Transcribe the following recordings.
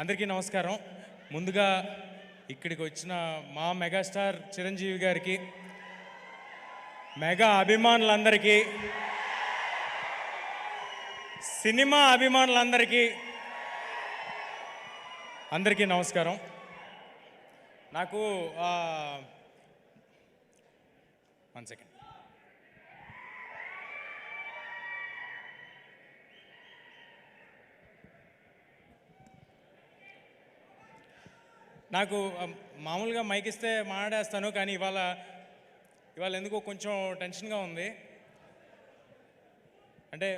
అందరికీ నమస్కారం. ముందుగా ఇక్కడికి వచ్చిన మా మెగాస్టార్ చిరంజీవి గారికి మెగా అభిమానులందరికీ సినిమా అభిమానులందరికీ అందరికీ నమస్కారం. నాకు వన్ సెకండ్. నాకు మామూలుగా మైక్ ఇస్తే మాట్లాడేస్తాను కానీ ఇవాళ ఇవాళ ఎందుకో కొంచెం టెన్షన్గా ఉంది. అంటే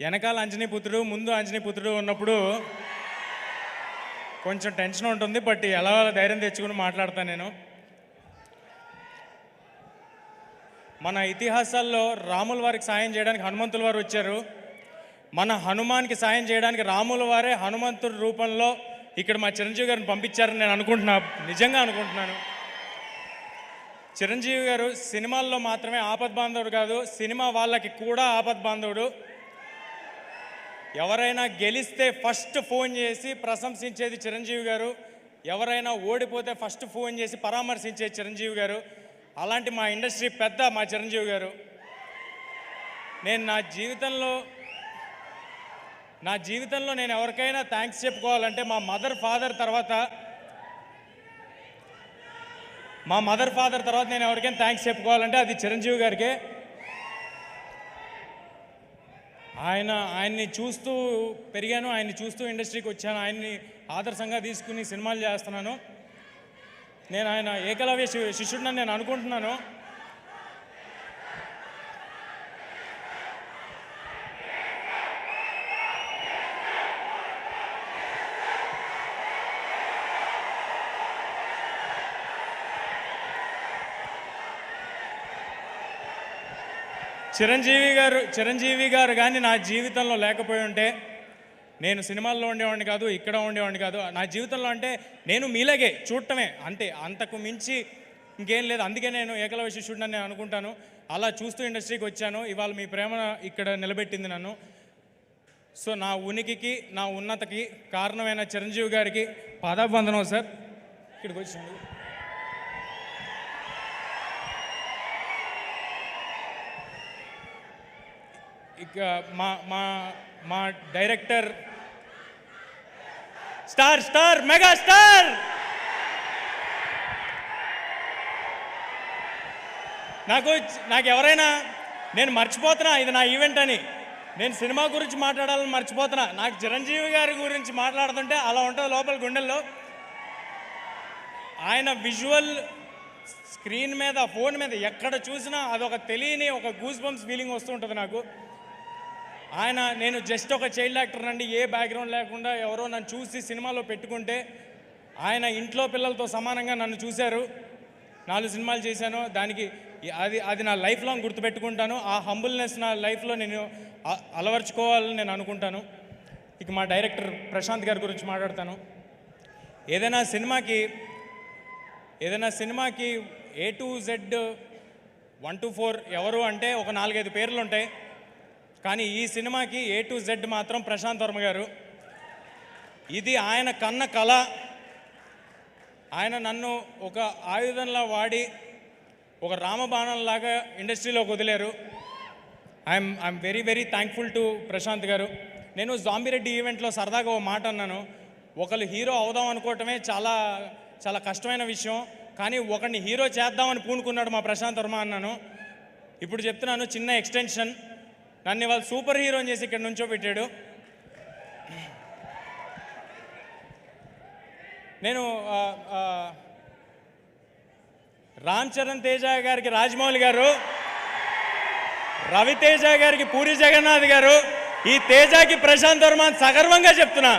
వెనకాల అంజనీ పుత్రుడు ముందు అంజనీ పుత్రుడు ఉన్నప్పుడు కొంచెం టెన్షన్ ఉంటుంది బట్ ఎలా ధైర్యం తెచ్చుకుని మాట్లాడతాను నేను. మన ఇతిహాసాల్లో రాముల వారికి సాయం చేయడానికి హనుమంతుల వారు వచ్చారు. మన హనుమాన్కి సాయం చేయడానికి రాముల వారే హనుమంతుడి రూపంలో ఇక్కడ మా చిరంజీవి గారిని పంపించారని నేను అనుకుంటున్నా నిజంగా అనుకుంటున్నాను. చిరంజీవి గారు సినిమాల్లో మాత్రమే ఆపద్ బాంధవుడు కాదు సినిమా వాళ్ళకి కూడా ఆపద్ బాంధవుడు. ఎవరైనా గెలిస్తే ఫస్ట్ ఫోన్ చేసి ప్రశంసించేది చిరంజీవి గారు. ఎవరైనా ఓడిపోతే ఫస్ట్ ఫోన్ చేసి పరామర్శించేది చిరంజీవి గారు. అలాంటి మా ఇండస్ట్రీ పెద్ద మా చిరంజీవి గారు. నేను నా జీవితంలో నా జీవితంలో నేను ఎవరికైనా థ్యాంక్స్ చెప్పుకోవాలంటే మా మదర్ ఫాదర్ తర్వాత మా మదర్ ఫాదర్ తర్వాత నేను ఎవరికైనా థ్యాంక్స్ చెప్పుకోవాలంటే అది చిరంజీవి గారికే. ఆయన ఆయన్ని చూస్తూ పెరిగాను ఆయన్ని చూస్తూ ఇండస్ట్రీకి వచ్చాను ఆయన్ని ఆదర్శంగా తీసుకుని సినిమాలు చేస్తున్నాను. నేను ఆయన ఏకలవ్య శిష్యుడిని నేను అనుకుంటున్నాను. చిరంజీవి గారు చిరంజీవి గారు కానీ నా జీవితంలో లేకపోయి ఉంటే నేను సినిమాల్లో ఉండేవాడిని కాదు ఇక్కడ ఉండేవాడిని కాదు. నా జీవితంలో అంటే నేను మీలాగే చూడటమే. అంతే అంతకు మించి ఇంకేం లేదు. అందుకే నేను ఏకలవ్య శిష్యుడిని నేను అనుకుంటాను. అలా చూస్తూ ఇండస్ట్రీకి వచ్చాను. ఇవాళ మీ ప్రేమ ఇక్కడ నిలబెట్టింది నన్ను. సో నా ఉనికికి నా ఉన్నతకి కారణమైన చిరంజీవి గారికి పాదాబంధనం సార్. ఇక్కడికి వచ్చాను మా మా మా director star star mega star నాకు నాకు ఎవరైనా నేను మర్చిపోతున్నా ఇది నా ఈవెంట్ అని. నేను సినిమా గురించి మాట్లాడాలని మర్చిపోతున్నా. నాకు చిరంజీవి గారి గురించి మాట్లాడుతుంటే అలా ఉంటుంది లోపల గుండెల్లో. ఆయన విజువల్ స్క్రీన్ మీద ఫోన్ మీద ఎక్కడ చూసినా అదొక తెలియని ఒక గూస్ బంప్స్ ఫీలింగ్ వస్తుంటుంది నాకు. ఆయన నేను జస్ట్ ఒక చైల్డ్ యాక్టర్ అండి ఏ బ్యాక్గ్రౌండ్ లేకుండా ఎవరో నన్ను చూసి సినిమాలో పెట్టుకుంటే ఆయన ఇంట్లో పిల్లలతో సమానంగా నన్ను చూశారు. నాలుగు సినిమాలు చేశాను. దానికి అది అది నా లైఫ్ లాంగ్ గుర్తుపెట్టుకుంటాను. ఆ హంబుల్నెస్ నా లైఫ్లో నేను అ- అలవర్చుకోవాలని నేను అనుకుంటాను. ఇక మా డైరెక్టర్ ప్రశాంత్ గారి గురించి మాట్లాడతాను. ఏదైనా సినిమాకి ఏదైనా సినిమాకి A to Z one to four ఎవరు అంటే ఒక నాలుగైదు పేర్లు ఉంటాయి కానీ ఈ సినిమాకి ఏ టు జెడ్ మాత్రం ప్రశాంత్ వర్మ గారు. ఇది ఆయన కన్న కళ. ఆయన నన్ను ఒక ఆయుధంలా వాడి ఒక రామబాణంలాగా ఇండస్ట్రీలోకి వదిలేరు. I'm I'm very very thankful to Prashanth garu. నేను జాంబిరెడ్డి ఈవెంట్లో సరదాగా ఓ మాట అన్నాను. ఒకళ్ళు హీరో అవుదాం అనుకోవటమే చాలా చాలా కష్టమైన విషయం. కానీ ఒకరిని హీరో చేద్దామని పూనుకున్నాడు మా ప్రశాంత్ వర్మ అన్నాను. ఇప్పుడు చెప్తున్నాను చిన్న ఎక్స్టెన్షన్ నన్ను ఇవాళ సూపర్ హీరోని చేసి ఇక్కడ నుంచో పెట్టాడు. నేను రామ్ చరణ్ తేజ గారికి రాజమౌళి గారు రవితేజ గారికి పూరి జగన్నాథ్ గారు ఈ తేజకి ప్రశాంత్ వర్మ సగర్వంగా చెప్తున్నా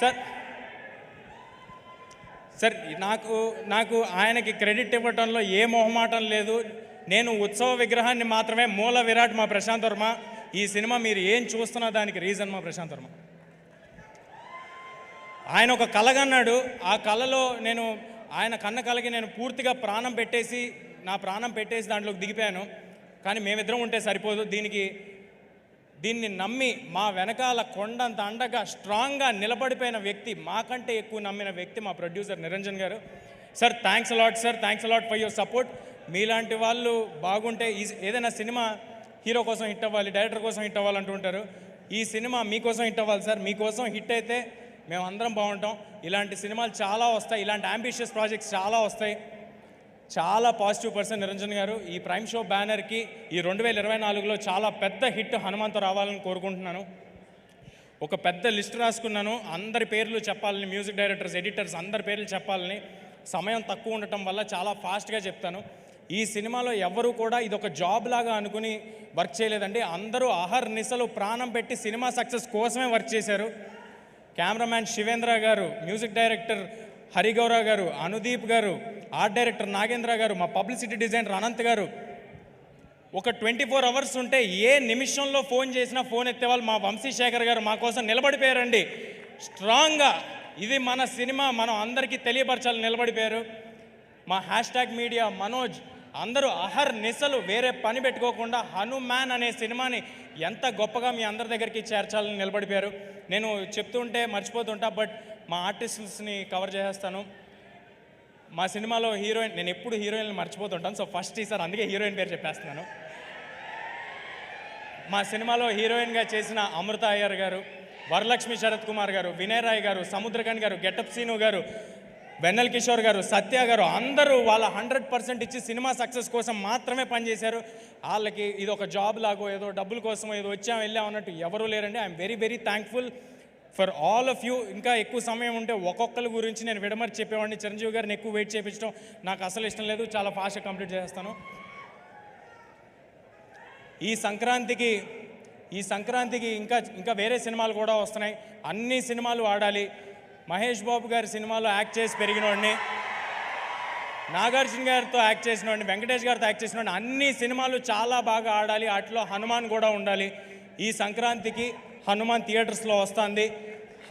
సార్ సార్ నాకు నాకు ఆయనకి క్రెడిట్ ఇవ్వటంలో ఏ మొహమాటం లేదు. నేను ఉత్సవ విగ్రహాన్ని మాత్రమే మూల విరాట్ మా ప్రశాంత్ వర్మ. ఈ సినిమా మీరు ఏం చూస్తున్నా దానికి రీజన్ మా ప్రశాంత్ వర్మ. ఆయన ఒక కలగన్నాడు. ఆ కళలో నేను ఆయన కన్న కలకి నేను పూర్తిగా ప్రాణం పెట్టేసి నా ప్రాణం పెట్టేసి దాంట్లోకి దిగిపోయాను. కానీ మేమిద్దరం ఉంటే సరిపోదు. దీనికి దీన్ని నమ్మి మా వెనకాల కొండంత అండగా స్ట్రాంగ్గా నిలబడిపోయిన వ్యక్తి మాకంటే ఎక్కువ నమ్మిన వ్యక్తి మా producer Niranjan garu. Sir thanks a lot sir thanks a lot for your support మీలాంటి వాళ్ళు బాగుంటే ఈ ఏదైనా సినిమా హీరో కోసం హిట్ అవ్వాలి డైరెక్టర్ కోసం హిట్ అవ్వాలంటుంటారు ఈ సినిమా మీకోసం హిట్ అవ్వాలి సార్. మీకోసం హిట్ అయితే మేము అందరం బాగుంటాం. ఇలాంటి సినిమాలు చాలా వస్తాయి. ఇలాంటి అంబిషియస్ ప్రాజెక్ట్స్ చాలా వస్తాయి. చాలా పాజిటివ్ పర్సన్ నిరంజన్ గారు. ఈ ప్రైమ్ షో బ్యానర్కి ఈ రెండు వేల ఇరవై నాలుగులో చాలా పెద్ద హిట్ హనుమంతు రావాలని కోరుకుంటున్నాను. ఒక పెద్ద లిస్ట్ రాసుకున్నాను. అందరి పేర్లు చెప్పాలని మ్యూజిక్ డైరెక్టర్స్ ఎడిటర్స్ అందరి పేర్లు చెప్పాలని సమయం తక్కువ ఉండటం వల్ల చాలా ఫాస్ట్గా చెప్తాను. ఈ సినిమాలో ఎవరు కూడా ఇది ఒక జాబ్ లాగా అనుకుని వర్క్ చేయలేదండి. అందరూ అహర్ నిశలు ప్రాణం పెట్టి సినిమా సక్సెస్ కోసమే వర్క్ చేశారు. Cameraman Shivendra garu music director హరిగౌర గారు అనుదీప్ గారు ఆర్ట్ డైరెక్టర్ నాగేంద్ర గారు మా పబ్లిసిటీ డిజైనర్ అనంత్ గారు. ఒక ట్వంటీ ఫోర్ అవర్స్ ఉంటే ఏ నిమిషంలో ఫోన్ చేసినా ఫోన్ ఎత్తేవాళ్ళు మా వంశీశేఖర్ గారు మా కోసం నిలబడిపోయారండి. స్ట్రాంగ్గా ఇది మన సినిమా మనం అందరికీ తెలియపరచాలని నిలబడిపోయారు. మా హ్యాష్ ట్యాగ్ మీడియా మనోజ్. అందరూ అహర్ నిశలు వేరే పని పెట్టుకోకుండా హనుమాన్ అనే సినిమాని ఎంత గొప్పగా మీ అందరి దగ్గరికి చేర్చాలని నిలబడిపోయారు. నేను చెప్తుంటే మర్చిపోతుంటా బట్ మా ఆర్టిస్ట్స్ని కవర్ చేసేస్తాను. మా సినిమాలో హీరోయిన్ నేను ఎప్పుడు హీరోయిన్లు మర్చిపోతుంటాను. సో ఫస్ట్ ఈసారి అందుకే హీరోయిన్ పేరు చెప్పేస్తున్నాను. మా సినిమాలో హీరోయిన్గా చేసిన అమృత అయ్యర్ గారు వరలక్ష్మి శరత్ కుమార్ గారు వినయ్ రాయ్ గారు సముద్రకన్ గారు గెటప్ సీను గారు వెన్నెల్ కిషోర్ గారు సత్య గారు అందరూ వాళ్ళ హండ్రెడ్ పర్సెంట్ ఇచ్చి సినిమా సక్సెస్ కోసం మాత్రమే పనిచేశారు. వాళ్ళకి ఇది ఒక జాబ్ లాగో ఏదో డబ్బుల కోసం ఏదో వచ్చాం వెళ్ళాం అన్నట్టు ఎవరూ లేరండి. I'm very very thankful for all of you ఇంకా ఎక్కువ సమయం ఉంటే ఒక్కొక్కరి గురించి నేను విడమరి చెప్పేవాడిని. చిరంజీవి గారిని ఎక్కువ వెయిట్ చేయించడం నాకు అసలు ఇష్టం లేదు. చాలా ఫాస్ట్గా కంప్లీట్ చేస్తాను ఈ సంక్రాంతికి ఈ సంక్రాంతికి ఇంకా ఇంకా వేరే సినిమాలు కూడా వస్తున్నాయి. అన్ని సినిమాలు ఆడాలి. మహేష్ బాబు గారి సినిమాలో యాక్ట్ చేసి పెరిగినోడిని నాగార్జున గారితో యాక్ట్ చేసినోడిని వెంకటేష్ గారితో యాక్ట్ చేసినోడిని అన్ని సినిమాలు చాలా బాగా ఆడాలి. వాటిలో హనుమాన్ కూడా ఉండాలి. ఈ సంక్రాంతికి హనుమాన్ థియేటర్స్లో వస్తుంది.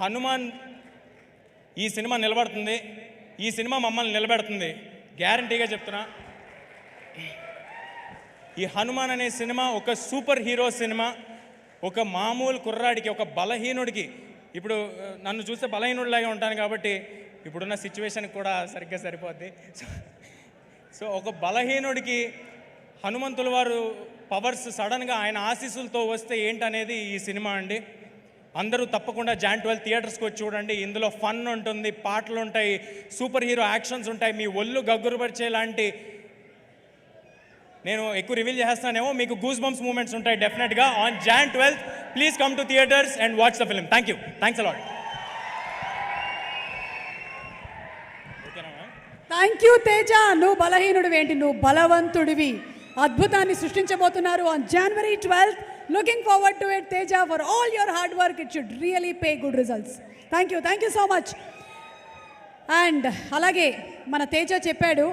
హనుమాన్ ఈ సినిమా నిలబడుతుంది. ఈ సినిమా మమ్మల్ని నిలబెడుతుంది. గ్యారంటీగా చెప్తున్నా. ఈ హనుమాన్ అనే సినిమా ఒక సూపర్ హీరో సినిమా. ఒక మామూలు కుర్రాడికి ఒక బలహీనుడికి. ఇప్పుడు నన్ను చూస్తే బలహీనుడిలాగే ఉంటాను కాబట్టి ఇప్పుడున్న సిచ్యువేషన్కి కూడా సరిగ్గా సరిపోద్ది. సో- సో ఒక బలహీనుడికి హనుమంతుల వారు పవర్స్ సడన్గా ఆయన ఆశీస్సులతో వస్తే ఏంటనేది ఈ సినిమా అండి. అందరూ తప్పకుండా జాన్ ట్వెల్వ్ థియేటర్స్కి వచ్చి చూడండి. ఇందులో ఫన్ ఉంటుంది పాటలు ఉంటాయి సూపర్ హీరో యాక్షన్స్ ఉంటాయి. మీ ఒళ్ళు గగ్గురుపరిచేలాంటి నేను ఎక్కువ రివీల్ చేస్తానేమో మీకు గూస్ బంప్స్ మూమెంట్స్ ఉంటాయి డెఫినెట్గా on Jan twelfth please come to theatres and watch the film. Thank you thanks a lot thank you Teja. నువ్వు బలహీనుడివి ఏంటి నువ్వు బలవంతుడివి. అద్భుతాన్ని సృష్టించబోతున్నారు. On January twelfth looking forward to it Teja for all your hard work it should really pay good results thank you thank you so much and అలాగే మన తేజ చెప్పాడు